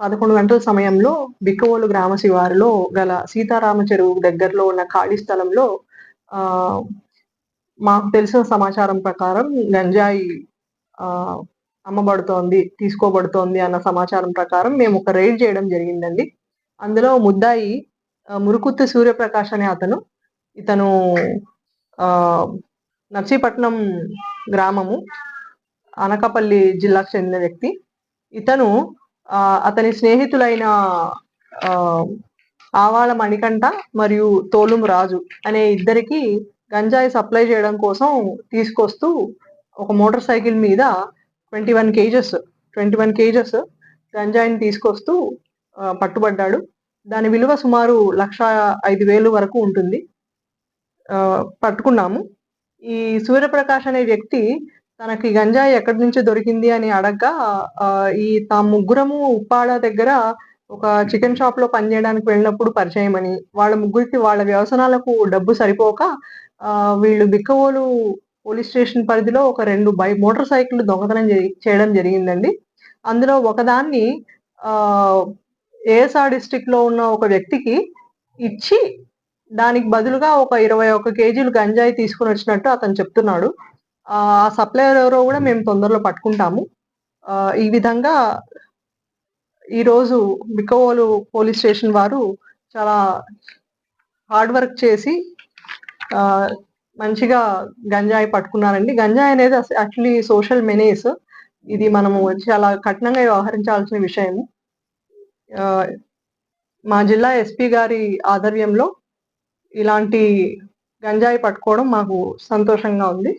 పదకొండు గంటల సమయంలో బిక్కవోలు గ్రామ శివారులో గల సీతారామ చెరువు దగ్గరలో ఉన్న ఖాళీ స్థలంలో ఆ మాకు తెలిసిన సమాచారం ప్రకారం గంజాయి ఆ అమ్మబడుతోంది తీసుకోబడుతోంది అన్న సమాచారం ప్రకారం మేము ఒక రైడ్ చేయడం జరిగిందండి. అందులో ముద్దాయి మురుకుత్తు మురుకుత్తి సూర్యప్రకాష్ అనే అతను ఇతను ఆ నర్సీపట్నం గ్రామము అనకాపల్లి జిల్లాకు చెందిన వ్యక్తి. ఇతను అతని స్నేహితులైన ఆవాల మణికంఠ మరియు తోలుం రాజు అనే ఇద్దరికి గంజాయి సప్లై చేయడం కోసం తీసుకొస్తూ ఒక మోటార్ సైకిల్ మీద twenty one KGs twenty one KGs గంజాయిని తీసుకొస్తూ పట్టుబడ్డాడు. దాని విలువ సుమారు లక్ష ఐదు వేలు వరకు ఉంటుంది. పట్టుకున్నాము. ఈ సూర్యప్రకాష్ అనే వ్యక్తి తనకి గంజాయి ఎక్కడి నుంచి దొరికింది అని అడగ్గా ఈ తా ముగ్గురము ఉప్పాడ దగ్గర ఒక చికెన్ షాప్లో పనిచేయడానికి వెళ్ళినప్పుడు పరిచయం అని వాళ్ళ ముగ్గురికి వాళ్ళ వ్యవసనాలకు డబ్బు సరిపోక వీళ్ళు బిక్కవోలు పోలీస్ స్టేషన్ పరిధిలో ఒక రెండు బై మోటార్ సైకిల్ దొంగతనం చేయడం జరిగిందండి. అందులో ఒకదాన్ని ఏఎస్ఆర్ డిస్టిక్లో ఉన్న ఒక వ్యక్తికి ఇచ్చి దానికి బదులుగా ఒక ఇరవై ఒక కేజీలు గంజాయి తీసుకుని వచ్చినట్టు అతను చెప్తున్నాడు. ఆ సప్లయర్ ఎవరో కూడా మేము తొందరలో పట్టుకుంటాము. ఆ, ఈ విధంగా ఈరోజు బిక్కవోలు పోలీస్ స్టేషన్ వారు చాలా హార్డ్ వర్క్ చేసి మంచిగా గంజాయి పట్టుకున్నారండి. గంజాయి అనేది యాక్చువల్లీ సోషల్ మెనేస్ ఇది మనము చాలా కఠినంగా వ్యవహరించాల్సిన విషయము. మా జిల్లా ఎస్పీ గారి ఆధ్వర్యంలో ఇలాంటి గంజాయి పట్టుకోవడం మాకు సంతోషంగా ఉంది.